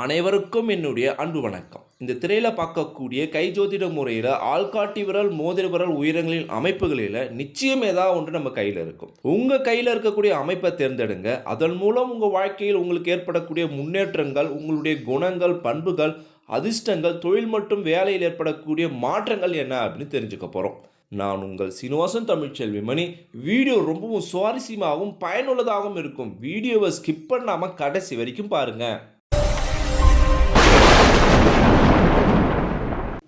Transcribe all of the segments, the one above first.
அனைவருக்கும் என்னுடைய அன்பு வணக்கம். இந்த திரையில் பார்க்கக்கூடிய கை ஜோதிட முறையில் ஆள்காட்டி விரல் மோதிர விரல் உயிரங்களின் அமைப்புகளில் நிச்சயம் ஏதாவது ஒன்று நம்ம கையில் இருக்கும். உங்கள் கையில் இருக்கக்கூடிய அமைப்பை தேர்ந்தெடுங்க. அதன் மூலம் உங்கள் வாழ்க்கையில் உங்களுக்கு ஏற்படக்கூடிய முன்னேற்றங்கள் உங்களுடைய குணங்கள் பண்புகள் அதிர்ஷ்டங்கள் தொழில் மற்றும் வேலையில் ஏற்படக்கூடிய மாற்றங்கள் என்ன அப்படின்னு தெரிஞ்சுக்க போகிறோம் நான் உங்கள் சீனிவாசன் தமிழ்ச்செல்வி மணி வீடியோ ரொம்பவும் சுவாரஸ்யமாகவும் பயனுள்ளதாகவும் இருக்கும். வீடியோவை ஸ்கிப் பண்ணாமல் கடைசி வரைக்கும் பாருங்கள்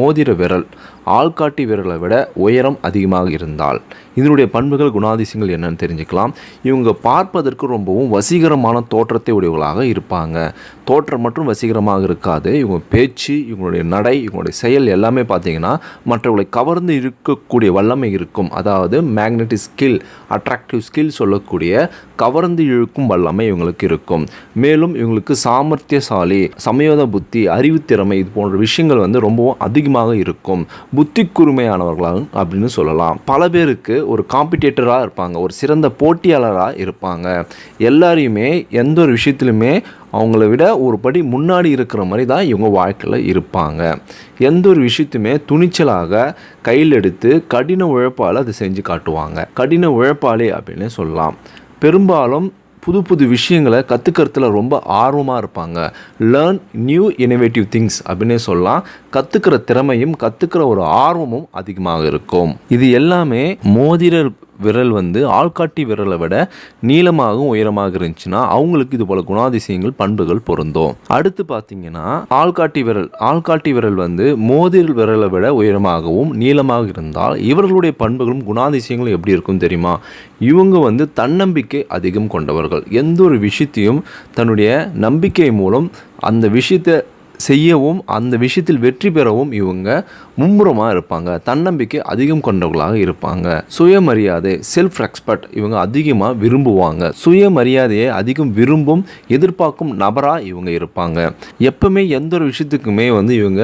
மோதிர விரல் ஆள்காட்டி விரலை விட உயரம் அதிகமாக இருந்தால். இதனுடைய பண்புகள் குணாதிசயங்கள் என்னன்னு தெரிஞ்சுக்கலாம். இவங்க பார்ப்பதற்கு ரொம்பவும் வசீகரமான தோற்றத்தை உடையவர்களாக இருப்பாங்க. தோற்றம் மட்டும் வசீகரமாக இருக்காது. இவங்க பேச்சு இவங்களுடைய நடை இவங்களுடைய செயல் எல்லாமே பார்த்தீங்கன்னா மற்றவர்களை கவர்ந்து இருக்கக்கூடிய வல்லமை இருக்கும். அதாவது மேக்னெட்டிக் ஸ்கில் அட்ராக்டிவ் ஸ்கில் சொல்லக்கூடிய கவர்ந்து இழுக்கும் வல்லமை இவங்களுக்கு இருக்கும். மேலும் இவங்களுக்கு சாமர்த்தியசாலி சமயோத புத்தி அறிவுத்திறமை இது போன்ற விஷயங்கள் வந்து ரொம்பவும் அதிகமாக இருக்கும். புத்தி கூர்மையானவர்களாக அப்படின்னு சொல்லலாம். பல பேருக்கு ஒரு காம்படிட்டராக இருப்பாங்க. ஒரு சிறந்த போட்டியாளராக இருப்பாங்க. எல்லாரையுமே எந்த ஒரு விஷயத்துலையுமே அவங்கள விட ஒரு படி முன்னாடி இருக்கிற மாதிரி தான் இவங்க வாழ்க்கையில் இருப்பாங்க. எந்த ஒரு விஷயத்தையுமே துணிச்சலாக கையில் எடுத்து கடின உழைப்பால் அதை செஞ்சு காட்டுவாங்க. கடின உழைப்பாளி அப்படின்னு சொல்லலாம். பெரும்பாலும் புது புது விஷயங்களை கற்றுக்கிறதுல ரொம்ப ஆர்வமாக இருப்பாங்க. லேர்ன் நியூ இனோவேட்டிவ் திங்ஸ் அப்படின்னே சொல்லலாம். கற்றுக்கிற திறமையும் கற்றுக்கிற ஒரு ஆர்வமும் அதிகமாக இருக்கும். இது எல்லாமே மோதிர விரல் வந்து ஆள்காட்டி விரலை விட நீளமாகவும் உயரமாக இருந்துச்சுன்னா அவங்களுக்கு இது போல குணாதிசயங்கள் பண்புகள் பொருந்தும். அடுத்து பார்த்தீங்கன்னா ஆள்காட்டி விரல் ஆள்காட்டி விரல் வந்து மோதிர விரலை விட உயரமாகவும் நீளமாக இருந்தால் இவர்களுடைய பண்புகளும் குணாதிசயங்களும் எப்படி இருக்கும் தெரியுமா? இவங்க வந்து தன்னம்பிக்கை அதிகம் கொண்டவர்கள். எந்த ஒரு விஷயத்தையும் தன்னுடைய நம்பிக்கை மூலம் அந்த விஷயத்தை செய்யவும் அந்த விஷயத்தில் வெற்றி பெறவும் இவங்க மும்முரமாக இருப்பாங்க. தன்னம்பிக்கை அதிகம் கொண்டவர்களாக இருப்பாங்க. சுயமரியாதை செல்ஃப் ரெஸ்பெக்ட் இவங்க அதிகமாக விரும்புவாங்க. சுயமரியாதையை அதிகம் விரும்பும் எதிர்பார்க்கும் நபராக இவங்க இருப்பாங்க. எப்பவுமே எந்த ஒரு விஷயத்துக்குமே வந்து இவங்க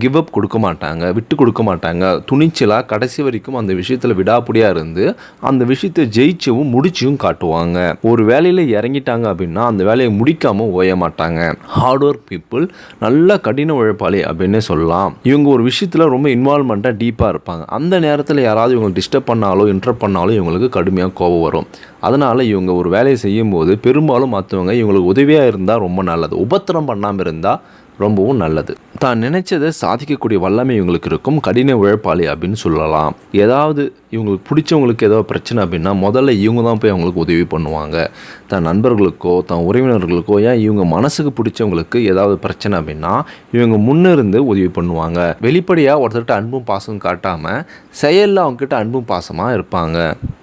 கிவ் அப் கொடுக்க மாட்டாங்க விட்டு கொடுக்க மாட்டாங்க. துணிச்சலாக கடைசி வரைக்கும் அந்த விஷயத்தில் விடாப்படியாக இருந்து அந்த விஷயத்தை ஜெயிச்சவும் முடிச்சும் காட்டுவாங்க. ஒரு வேலையில் இறங்கிட்டாங்க அப்படின்னா அந்த வேலையை முடிக்காமல் ஓய மாட்டாங்க. ஹார்ட் ஒர்க் பீப்புள் நல்ல கடின உழைப்பாளி அப்படின்னே சொல்லலாம். இவங்க ஒரு விஷயத்தில் ரொம்ப இன்வால்மெண்ட்டாக டீப்பாக இருப்பாங்க. அந்த நேரத்தில் யாராவது இவங்க டிஸ்டர்ப் பண்ணாலோ இன்டர் பண்ணாலோ இவங்களுக்கு கடுமையாக கோபம் வரும். அதனால் இவங்க ஒரு வேலையை செய்யும்போது பெரும்பாலும் மற்றவங்க இவங்களுக்கு உதவியாக இருந்தால் ரொம்ப நல்லது. உபத்திரம் பண்ணாமல் இருந்தால் ரொம்பவும் நல்லது. தான் நினைச்சதை சாதிக்கக்கூடிய வல்லமை இவங்களுக்கு இருக்கும். கடின உழைப்பாளி அப்படின்னு சொல்லலாம். ஏதாவது இவங்களுக்கு பிடிச்சவங்களுக்கு ஏதோ பிரச்சனை அப்படின்னா முதல்ல இவங்க தான் போய் அவங்களுக்கு உதவி பண்ணுவாங்க. தன் நண்பர்களுக்கோ தன் உறவினர்களுக்கோ ஏன் இவங்க மனசுக்கு பிடிச்சவங்களுக்கு ஏதாவது பிரச்சனை அப்படின்னா இவங்க முன்னிருந்து உதவி பண்ணுவாங்க. வெளிப்படையாக ஒருத்தர்கிட்ட அன்பும் பாசமும் காட்டாமல் செயலில் அவங்கக்கிட்ட அன்பும் பாசமாக இருப்பாங்க.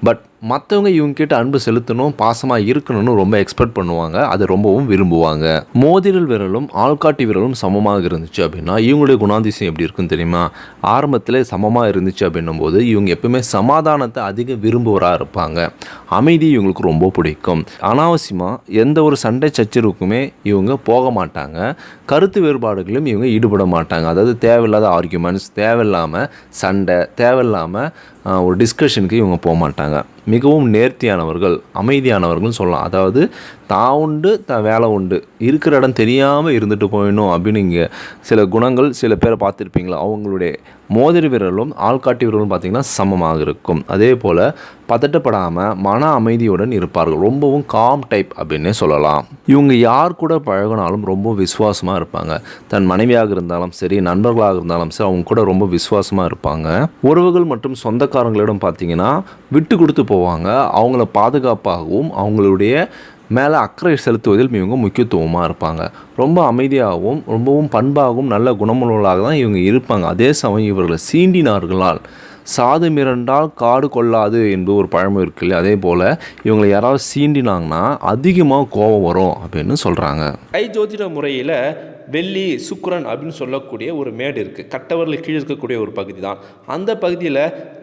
பட் மற்றவங்க இவங்ககிட்ட அன்பு செலுத்தணும் பாசமாக இருக்கணும்னு ரொம்ப எக்ஸ்பெக்ட் பண்ணுவாங்க. அது ரொம்பவும் விரும்புவாங்க. மோதிரல் விரலும் ஆள்காட்டி விரலும் சமமாக இருந்துச்சு அப்படின்னா இவங்களுடைய குணாதிசயம் எப்படி இருக்குன்னு தெரியுமா? ஆரம்பத்தில் சமமாக இருந்துச்சு அப்படின்னும் போது இவங்க எப்பவுமே சமாதானத்தை அதிக விரும்புவராக இருப்பாங்க. அமைதி இவங்களுக்கு ரொம்ப பிடிக்கும். அனாவசியமாக எந்த ஒரு சண்டை சச்சரவுக்குமே இவங்க போக மாட்டாங்க. கருத்து வேறுபாடுகளும் இவங்க ஈடுபட மாட்டாங்க. அதாவது தேவையில்லாத ஆர்கியூமெண்ட்ஸ் தேவையில்லாமல் சண்டை தேவையில்லாமல் ஒரு டிஸ்கஷனுக்கு இவங்க போக மாட்டாங்க. மிகவும் நேர்த்தியானவர்கள் அமைதியானவர்கள் சொல்லலாம். அதாவது தான் உண்டு தான் வேலை உண்டு. இருக்கிற இடம் தெரியாமல் இருந்துட்டு போயிடணும் அப்படின்னு இங்கே சில குணங்கள் சில பேரை பார்த்துருப்பீங்களா? அவங்களுடைய மோதிர வீரர்களும் ஆள்காட்டி வீரர்களும் பார்த்திங்கன்னா சமமாக இருக்கும். அதே போல் பதட்டப்படாமல் மன அமைதியுடன் இருப்பார்கள். ரொம்பவும் காம் டைப் அப்படின்னே சொல்லலாம். இவங்க யார் கூட பழகினாலும் ரொம்ப விசுவாசமாக இருப்பாங்க. தன் மனைவியாக இருந்தாலும் சரி நண்பர்களாக இருந்தாலும் சரி அவங்க கூட ரொம்ப விசுவாசமாக இருப்பாங்க. உறவுகள் மற்றும் சொந்தக்காரங்களிடம் பார்த்தீங்கன்னா விட்டு கொடுத்து போவாங்க. அவங்கள பாதுகாப்பாகவும் அவங்களுடைய மேலே அக்கறை செலுத்துவதில் இவங்க முக்கியத்துவமாக இருப்பாங்க. ரொம்ப அமைதியாகவும் ரொம்பவும் பண்பாகவும் நல்ல குணமுள்ளவர்களாக தான் இவங்க இருப்பாங்க. அதே சமயம் இவர்களை சீண்டினார்களால் சாது மிரண்டால் காடு கொள்ளாது என்பது ஒரு பழமொழி இருக்கு இல்லையா? அதே போல் இவங்களை யாராவது சீண்டினாங்கன்னா அதிகமாக கோபம் வரும் அப்படின்னு சொல்கிறாங்க கை ஜோதிட முறையில் வெள்ளி சுக்ரன் அப்படின்னு சொல்லக்கூடிய ஒரு மேடு இருக்குது கட்டவரில் கீழே இருக்கக்கூடிய ஒரு பகுதி தான். அந்த பகுதியில்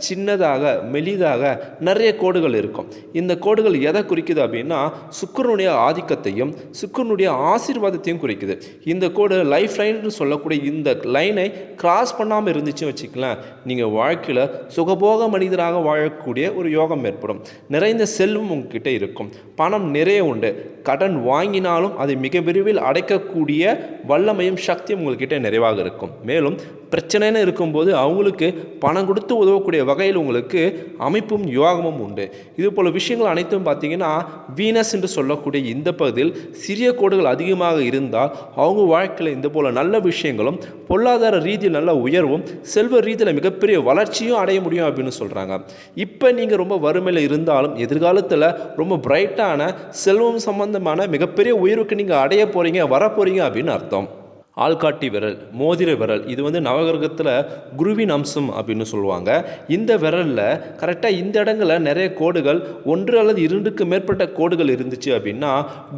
சின்னதாக மெலிதாக நிறைய கோடுகள் இருக்கும். இந்த கோடுகள் எதை குறிக்குது அப்படின்னா சுக்கரனுடைய ஆதிக்கத்தையும் சுக்கரனுடைய ஆசீர்வாதத்தையும் குறிக்குது. இந்த கோடு லைஃப் லைன்னு சொல்லக்கூடிய இந்த லைனை கிராஸ் பண்ணாமல் இருந்துச்சுன்னு வச்சுக்கலாம் நீங்கள் வாழ்க்கையில் சுகபோக மனிதராக வாழக்கூடிய ஒரு யோகம் ஏற்படும். நிறைந்த செல்வம் உங்ககிட்ட இருக்கும். பணம் நிறைய உண்டு. கடன் வாங்கினாலும் அதை மிக விரைவில் அடைக்கக்கூடிய வல்லமையும் சக்தியும் உங்கள்கிட்ட நிறைவாக இருக்கும். மேலும் பிரச்சனைன்னு இருக்கும்போது அவங்களுக்கு பணம் கொடுத்து உதவக்கூடிய வகையில் உங்களுக்கு அமைப்பும் யோகமும் உண்டு. இது போல் விஷயங்கள் அனைத்தும் பார்த்தீங்கன்னா வீனஸ் என்று சொல்லக்கூடிய இந்த பகுதியில் சிறிய கோடுகள் அதிகமாக இருந்தால் அவங்க வாழ்க்கையில் இந்த போல் நல்ல விஷயங்களும் பொருளாதார ரீதியில் நல்ல உயர்வும் செல்வ ரீதியில் மிகப்பெரிய வளர்ச்சியும் அடைய முடியும் அப்படின்னு சொல்கிறாங்க இப்போ நீங்கள் ரொம்ப வறுமையில் இருந்தாலும் எதிர்காலத்தில் ரொம்ப பிரைட்டான செல்வம் சம்பந்தமான மிகப்பெரிய உயர்வுக்கு நீங்கள் அடைய போகிறீங்க வர போகிறீங்க அப்படின்னு அர்த்தம். ஆள்காட்டி விரல் மோதிர விரல். இது வந்து நவகிரகத்தில் குருவின் அம்சம் அப்படின்னு சொல்லுவாங்க. இந்த விரலில் கரெக்டாக இந்த இடங்களில் நிறைய கோடுகள் ஒன்று அல்லது இரண்டுக்கு மேற்பட்ட கோடுகள் இருந்துச்சு அப்படின்னா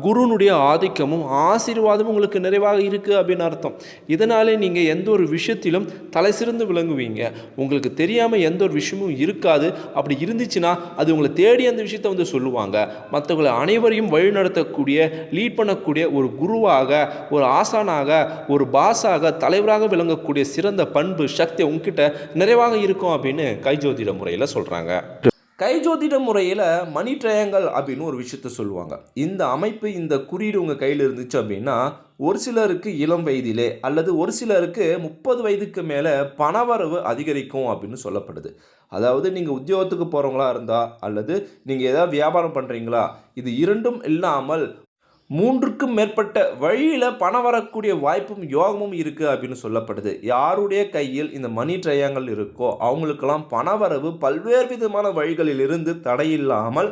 குருனுடைய ஆதிக்கமும் ஆசீர்வாதமும் உங்களுக்கு நிறைவாக இருக்குது அப்படின்னு அர்த்தம். இதனாலே நீங்கள் எந்த ஒரு விஷயத்திலும் தலை சிறந்து விளங்குவீங்க. உங்களுக்கு தெரியாமல் எந்த ஒரு விஷயமும் இருக்காது. அப்படி இருந்துச்சுன்னா அது உங்களை தேடி அந்த விஷயத்தை வந்து சொல்லுவாங்க. மற்றவங்களை அனைவரையும் வழிநடத்தக்கூடிய லீட் பண்ணக்கூடிய ஒரு குருவாக ஒரு ஆசானாக ஒரு பாஸாக தலைவராக விளங்கக்கூடிய சிறந்த பண்பு சக்தி உங்ககிட்ட நிறைவாக இருக்கும் அப்படின்னு கைஜோதிட முறையில் சொல்கிறாங்க கைஜோதிட முறையில் மணி ட்ரையாங்கல் அப்படின்னு ஒரு விஷயத்த சொல்லுவாங்க. இந்த அமைப்பு இந்த குறியீடு உங்கள் கையில் இருந்துச்சு அப்படின்னா ஒரு சிலருக்கு இளம் வயதிலே அல்லது ஒரு சிலருக்கு முப்பது வயதுக்கு மேலே பணவரவு அதிகரிக்கும் அப்படின்னு சொல்லப்படுது. அதாவது நீங்கள் உத்தியோகத்துக்கு போகிறவங்களா இருந்தால் அல்லது நீங்கள் ஏதாவது வியாபாரம் பண்ணுறீங்களா இது இரண்டும் இல்லாமல் மூன்றுக்கும் மேற்பட்ட வழியில் பணம் வரக்கூடிய வாய்ப்பும் யோகமும் இருக்குது அப்படின்னு சொல்லப்படுது. யாருடைய கையில் இந்த மணி ட்ரையாங்கல் இருக்கோ அவங்களுக்கெல்லாம் பணவரவு பல்வேறு விதமான வழிகளிலிருந்து தடையில்லாமல்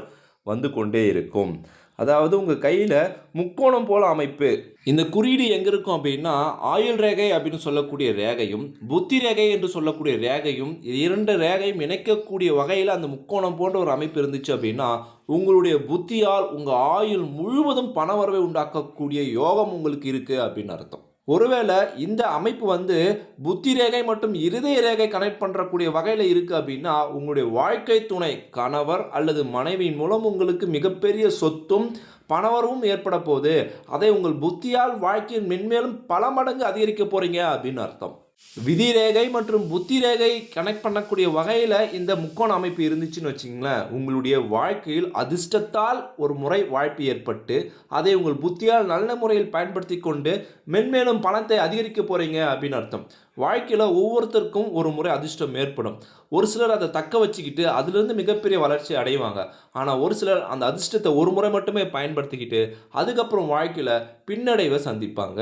வந்து கொண்டே இருக்கும். அதாவது உங்கள் கையில் முக்கோணம் போல அமைப்பு. இந்த குறியீடு எங்கே இருக்கும் அப்படின்னா ஆயுள் ரேகை அப்படின்னு சொல்லக்கூடிய ரேகையும் புத்தி ரேகை என்று சொல்லக்கூடிய ரேகையும் இரண்டு ரேகையும் இணைக்கக்கூடிய வகையில் அந்த முக்கோணம் போன்ற ஒரு அமைப்பு இருந்துச்சு அப்படின்னா உங்களுடைய புத்தியால் உங்கள் ஆயுள் முழுவதும் பணவரவை உண்டாக்கக்கூடிய யோகம் உங்களுக்கு இருக்குது அப்படின்னு அர்த்தம். ஒருவேளை இந்த அமைப்பு வந்து புத்தி ரேகை மற்றும் இருதய ரேகை கனெக்ட் பண்ணுறக்கூடிய வகையில் இருக்குது அப்படின்னா உங்களுடைய வாழ்க்கை துணை கணவர் அல்லது மனைவியின் மூலம் உங்களுக்கு மிகப்பெரிய சொத்தும் பணவரவும் ஏற்பட போகுது. அதை உங்கள் புத்தியால் வாழ்க்கையின் மென்மேலும் பல மடங்கு அதிகரிக்க போகிறீங்க அப்படின்னு அர்த்தம். விதி ரேகை மற்றும் புத்தி ரேகை கனெக்ட் பண்ணக்கூடிய வகையில் இந்த முக்கோண அமைப்பு இருந்துச்சுன்னு வச்சிங்களேன் உங்களுடைய வாழ்க்கையில் அதிர்ஷ்டத்தால் ஒரு முறை வாய்ப்பு ஏற்பட்டு அதை உங்கள் புத்தியால் நல்ல முறையில் பயன்படுத்தி கொண்டு மென்மேலும் பணத்தை அதிகரிக்க போகிறீங்க அப்படின்னு அர்த்தம். வாழ்க்கையில் ஒவ்வொருத்தருக்கும் ஒரு முறை அதிர்ஷ்டம் ஏற்படும். ஒரு சிலர் அதை தக்க வச்சுக்கிட்டு அதுலேருந்து மிகப்பெரிய வளர்ச்சி அடைவாங்க. ஆனால் ஒரு சிலர் அந்த அதிர்ஷ்டத்தை ஒரு முறை மட்டுமே பயன்படுத்திக்கிட்டு அதுக்கப்புறம் வாழ்க்கையில் பின்னடைவை சந்திப்பாங்க.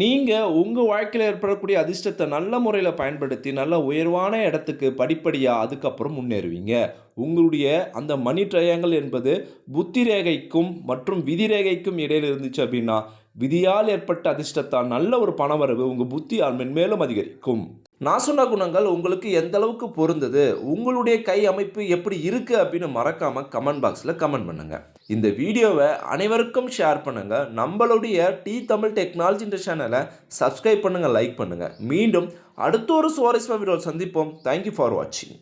நீங்கள் உங்கள் வாழ்க்கையில் ஏற்படக்கூடிய அதிர்ஷ்டத்தை நல்ல முறையில் பயன்படுத்தி நல்ல உயர்வான இடத்துக்கு படிப்படியாக அதுக்கப்புறம் முன்னேறுவீங்க. உங்களுடைய அந்த மணி ட்ரையாங்கல் என்பது புத்தி ரேகைக்கும் மற்றும் விதி ரேகைக்கும் இடையில் இருந்துச்சு அப்படின்னா விதியால் ஏற்பட்ட அதிர்ஷ்டத்தால் நல்ல ஒரு பணவரவு உங்கள் புத்தியால் மென்மேலும் அதிகரிக்கும். நான் சொன்ன குணங்கள் உங்களுக்கு எந்த அளவுக்கு பொருந்தது உங்களுடைய கை அமைப்பு எப்படி இருக்கு அப்படின்னு மறக்காம கமெண்ட் பாக்ஸில் கமெண்ட் பண்ணுங்க. இந்த வீடியோவை அனைவருக்கும் ஷேர் பண்ணுங்க. நம்மளுடைய டி தமிழ் டெக்னாலஜி சேனலை சப்ஸ்கிரைப் பண்ணுங்க லைக் பண்ணுங்க. மீண்டும் அடுத்த ஒரு சுவாரஸ்யமான வீடியோ சந்திப்போம். தேங்க்யூ ஃபார் வாட்சிங்